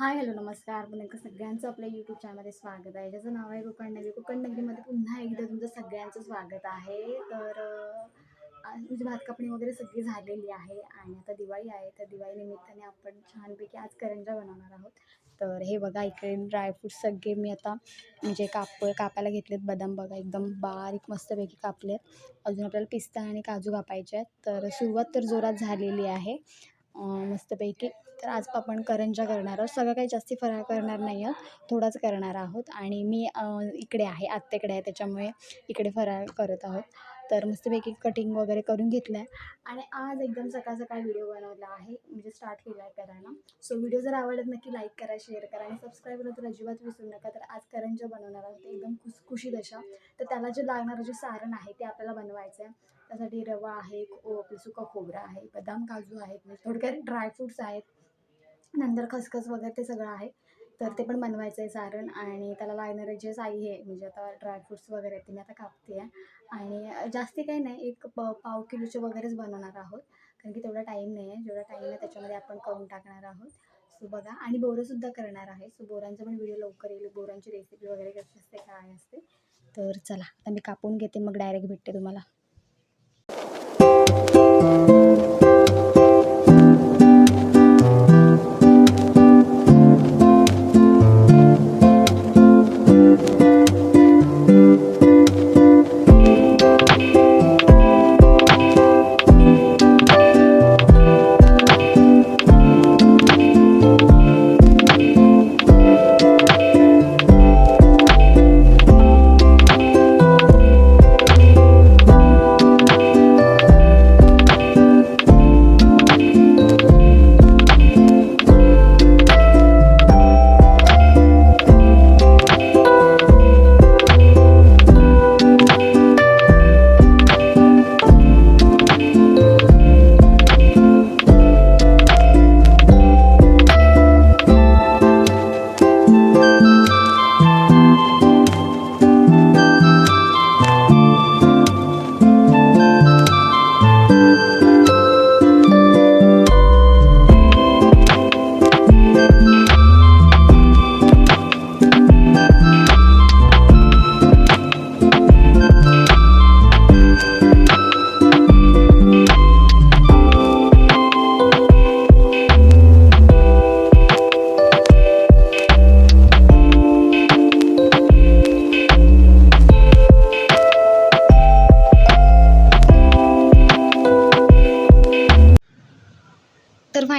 Hi hello नमस्कार. पुन्हा सगळ्यांचं आपल्या यूट्यूब चॅनलमध्ये स्वागत आहे. ज्याचं नाव आहे कोकण नगरी. कोकण नगरीमध्ये पुन्हा एकदा तुमचं सगळ्यांचं स्वागत आहे. तर आज म्हणजे भात कापणी वगैरे सगळी झालेली आहे आणि आता दिवाळी आहे. तर दिवाळी निमित्ताने आपण छानपैकी आज करंजा बनवणार आहोत. तर हे बघा इकडे ड्रायफ्रूट सगळे मी आता म्हणजे काप कापायला घेतलेत. बदाम बघा एकदम बारीक मस्तपैकी कापलेत. अजून आपल्याला पिस्ता आणि काजू कापायचे आहेत. तर सुरुवात तर जोरात झालेली आहे. मस्तपैकी. तर आज आपण करंजा करणार आहोत. सगळं काही जास्ती फराळ करणार नाही आहोत. थोडाच करणार आहोत. आणि मी इकडे आहे. आत्याकडे आहे. त्याच्यामुळे इकडे फराळ करत आहोत. तर मस्तपैकी कटिंग वगैरे करून घेतलं आहे आणि आज एकदम सकाळ सकाळ व्हिडिओ बनवला आहे. म्हणजे स्टार्ट केला आहे करायला. सो व्हिडिओ जर आवडत नक्की लाईक करा शेअर करा आणि सबस्क्राईब करा तर अजिबात विसरू नका. तर आज करंजा बनवणार आहोत. एकदम खुसखुशीत अशा. तर त्याला जे लागणारं जे सारण आहे ते आपल्याला बनवायचं आहे त्यासाठी रवा आहे आपलं सुका खोबरं आहे बदाम काजू आहेत म्हणजे थोडक्यात ड्रायफ्रूट्स आहेत. नंतर खसखस वगैरे ते सगळं आहे. तर ते पण बनवायचं आहे सारण आणि त्याला लागणारे जे साई आहे म्हणजे आता ड्रायफ्रूट्स वगैरे आहेत ते मी आता कापते आहे आणि जास्ती काही नाही एक प पाव किलोचे वगैरेच बनवणार आहोत. कारण की तेवढा टाईम नाही आहे जेवढा टाईम आहे त्याच्यामध्ये आपण करून टाकणार आहोत. सो बघा आणि बोरंसुद्धा करणार आहे. सो बोरांचा पण व्हिडिओ लवकर येईल. बोरांची रेसिपी वगैरे कशी असते काय असते तर चला आता मी कापून घेते मग डायरेक्ट भेटते तुम्हाला.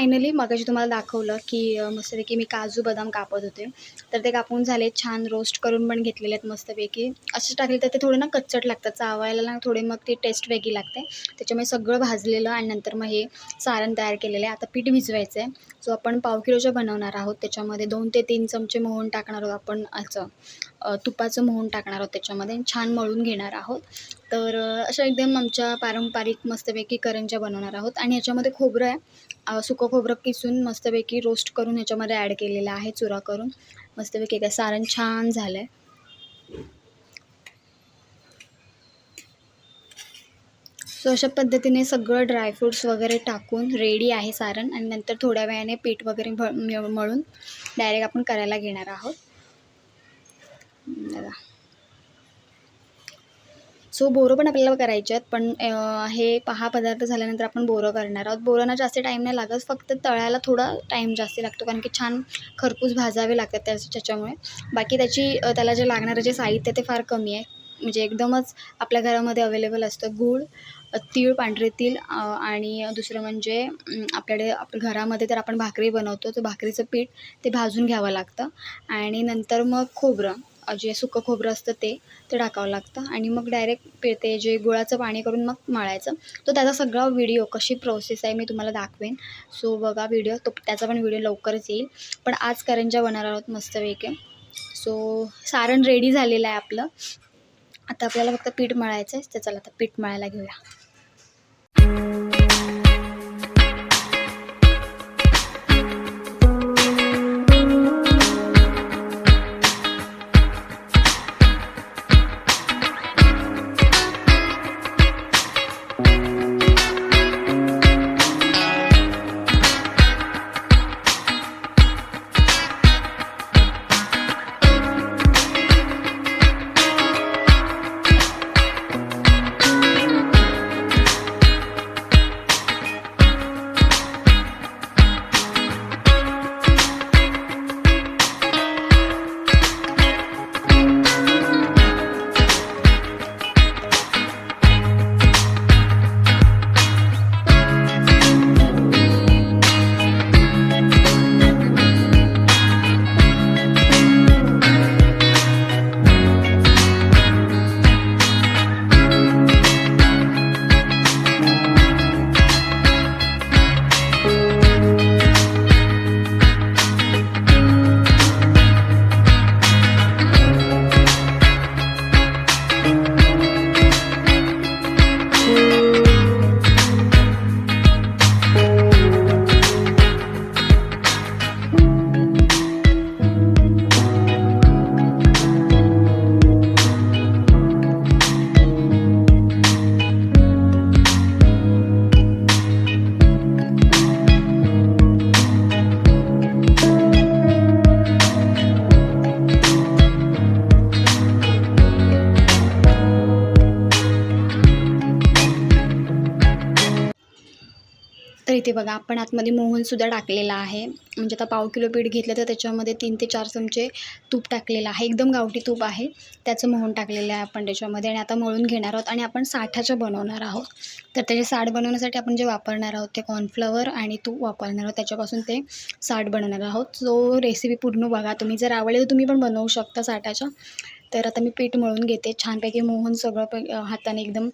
फायनली मगाशी तुम्हाला दाखवलं की मस्तपैकी मी काजू बदाम कापत होते. तर ते कापून झाले छान रोस्ट करून पण घेतलेले आहेत मस्तपैकी. असे टाकले तर ते थोडे ना कच्चट लागतात चावायला ना थोडे मग ती टेस्ट वेगळी लागते. त्याच्यामुळे सगळं भाजलेलं आणि नंतर मग हे सारण तयार केलेलं आहे. आता पीठ भिजवायचं आहे जो आपण पाव किलोच्या बनवणार आहोत त्याच्यामध्ये दोन ते तीन चमचे मोहन टाकणार आहोत आपण असं तुपाचं मोहन टाकणार आहोत त्याच्यामध्ये. छान मळून घेणार आहोत. तर अशा एकदम आमच्या पारंपरिक मस्तपैकी करंज्या बनवणार आहोत आणि ह्याच्यामध्ये खोबरं आहे. सुकं खोबरं किसून मस्तपैकी रोस्ट करून ह्याच्यामध्ये ॲड केलेलं आहे चुरा करून. मस्तपैकी काय सारण छान झालं आहे सो अशा पद्धतीने सगळं ड्रायफ्रूट्स वगैरे टाकून रेडी आहे सारण आणि नंतर थोड्या वेळाने पीठ वगैरे भ मळून डायरेक्ट आपण करायला घेणार आहोत. सो बोरं पण आपल्याला करायचे आहेत पण हे पहा पदार्थ झाल्यानंतर आपण बोरं करणार आहोत. बोरांना जास्त टाईम नाही लागत फक्त तळायला थोडा टाईम जास्त लागतो कारण की छान खरपूस भाजावे लागतात त्या त्याच्यामुळे. बाकी त्याची त्याला जे लागणारं जे साहित्य ते फार कमी आहे. म्हणजे एकदमच आपल्या घरामध्ये अवेलेबल असतं गूळ तीळ पांढरे तीळ आणि दुसरं म्हणजे आपल्याकडे आप घरामध्ये तर आपण भाकरी बनवतो तर भाकरीचं पीठ ते भाजून घ्यावं लागतं. आणि नंतर मग खोबरं. जे सुकं खोबरं असतं ते ते टाकावं लागतं. आणि मग डायरेक्ट ते जे गुळाचं पाणी करून मग मळायचं. तो त्याचा सगळा व्हिडिओ कशी प्रोसेस आहे मी तुम्हाला दाखवेन. सो बघा व्हिडिओ तो त्याचा पण व्हिडिओ लवकरच येईल. पण आज करंजा बनणार आहोत मस्तपैकी सो सारण रेडी झालेलं आहे आपलं. आता आपल्याला फक्त पीठ मळायचं आहे तर चला आता पीठ मळायला घेऊया. इथे बघा आपण आतमध्ये मोहनसुद्धा टाकलेला आहे. म्हणजे आता पाव किलो पीठ घेतलं तर त्याच्यामध्ये तीन ते चार चमचे तूप टाकलेलं आहे. एकदम गावठी तूप आहे. त्याचं मोहन टाकलेलं आहे आपण त्याच्यामध्ये आणि आता मळून घेणार आहोत आणि आपण साठाचं बनवणार आहोत. तर त्याचे साठ बनवण्यासाठी आपण जे वापरणार आहोत ते कॉर्नफ्लॉवर आणि तूप वापरणार आहोत. त्याच्यापासून ते साठ बनवणार आहोत. सो रेसिपी पूर्ण बघा तुम्ही. जर आवडले तर तुम्ही पण बनवू शकता साठाच्या. तर आता मी पीठ मळून घेते. छानपैकी मोहन सगळं हाताने एकदम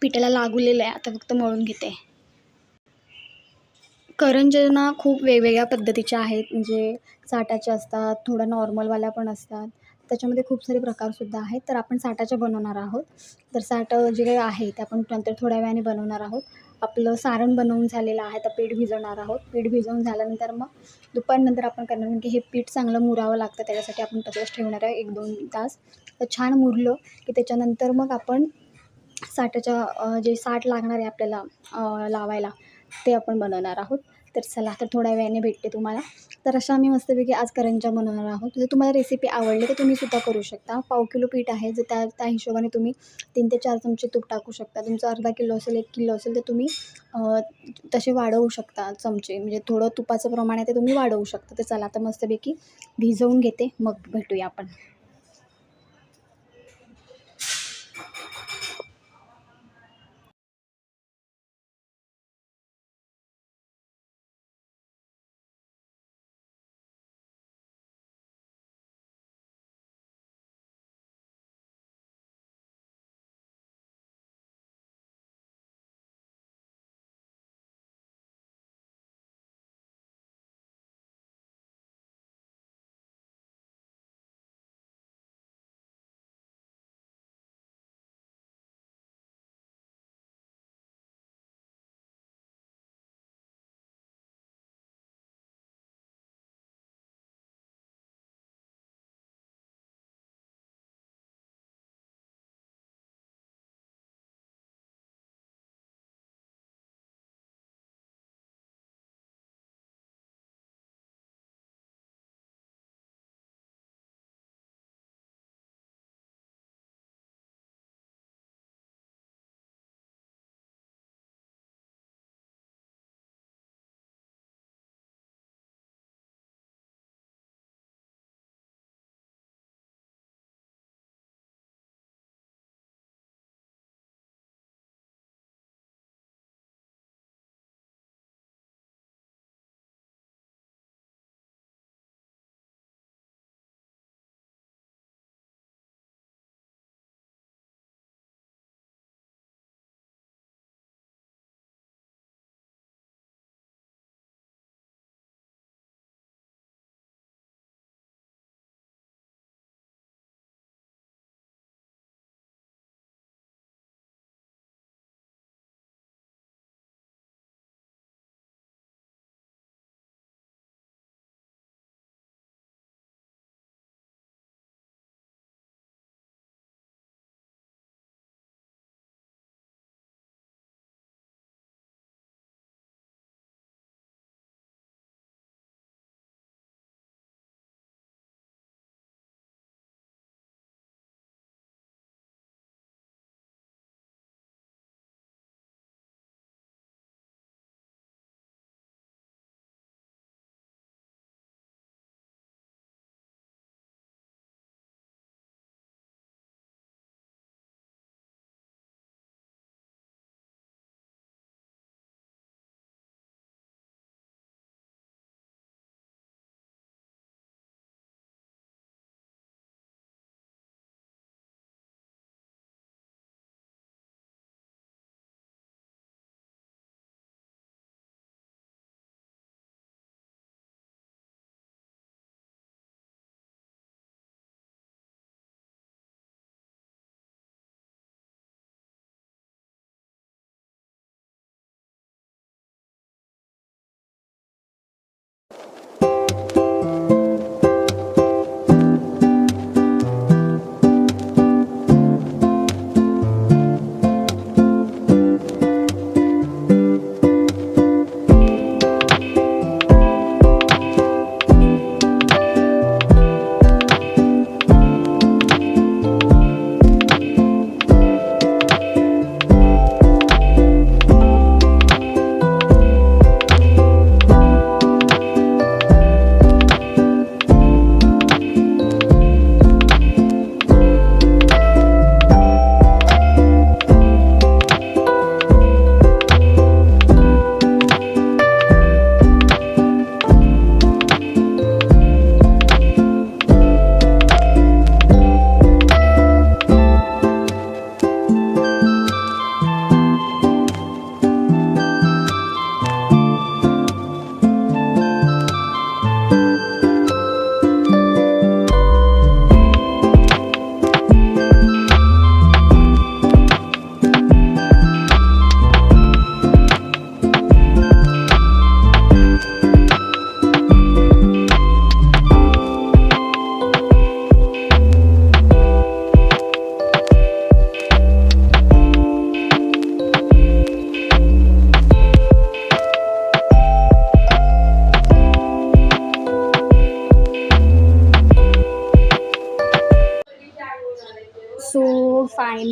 पिठाला लागलेलं आहे. आता फक्त मळून घेते. करंजना खूप वेगवेगळ्या पद्धतीच्या आहेत. म्हणजे साठाच्या असतात थोडं नॉर्मलवाल्या पण असतात. त्याच्यामध्ये खूप सारे प्रकारसुद्धा आहेत. तर आपण साठाच्या बनवणार आहोत. तर साठ जे काही आहे ते आपण नंतर थोड्या वेळाने बनवणार आहोत. आपलं सारण बनवून झालेलं आहे तर पीठ भिजवणार आहोत. पीठ भिजवून झाल्यानंतर मग दुपारनंतर आपण करणार म्हणजे की हे पीठ चांगलं मुरावं लागतं त्याच्यासाठी आपण तसंच ठेवणार आहे एक दोन तास. तर छान मुरलं की त्याच्यानंतर मग आपण साठाच्या जे साठ लागणार आहे आपल्याला लावायला ते आपण बनवणार आहोत. तर चला तर थोड्या वेळाने भेटते तुम्हाला. तर अशा आम्ही मस्तपैकी आज करंज्या बनवणार आहोत. जर तुम्हाला रेसिपी आवडली तर तुम्ही सुद्धा करू शकता. पाव किलो पीठ आहे जर त्या त्या हिशोबाने तुम्ही तीन ते चार चमचे तूप टाकू शकता. तुमचं अर्धा किलो असेल एक किलो असेल तर तुम्ही तसे वाढवू शकता चमचे. म्हणजे थोडं तुपाचं प्रमाण आहे ते तुम्ही वाढवू शकता. तर चला आता मस्तपैकी भिजवून घेते. मग भेटूया आपण.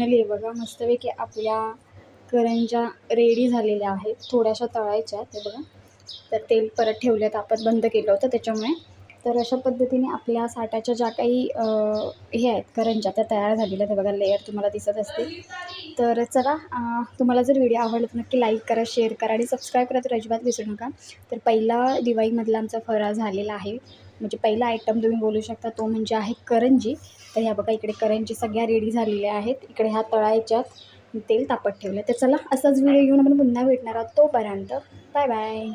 फायनली आहे बघा मस्तपैकी आपल्या करंजा रेडी झालेल्या आहेत. थोड्याशा तळायच्या आहेत ते बघा. तर तेल परत ठेवल्यात आपण बंद केलं होतं त्याच्यामुळे. तर अशा पद्धतीने आपल्या साठाच्या ज्या काही हे आहेत करंजा त्या तयार झालेल्या आहेत. बघा लेअर तुम्हाला दिसत असतील. तर चला तुम्हाला जर व्हिडिओ आवडला तर नक्की लाईक करा शेअर करा आणि सबस्क्राईब करा. तर अजिबात विसरू नका. तर पहिला दिवाळीमधला आमचा फराळ झालेला आहे. म्हणजे पहिला आयटम तुम्ही बोलू शकता तो म्हणजे आहे करंजी. तर ह्या बघा इकडे करंजी सगळ्या रेडी झालेल्या आहेत. इकडे ह्या तळायच्यात तेल तापत ठेवलं तर चला असाच व्हिडिओ घेऊन आपण पुन्हा भेटणार आहोत तोपर्यंत. Bye bye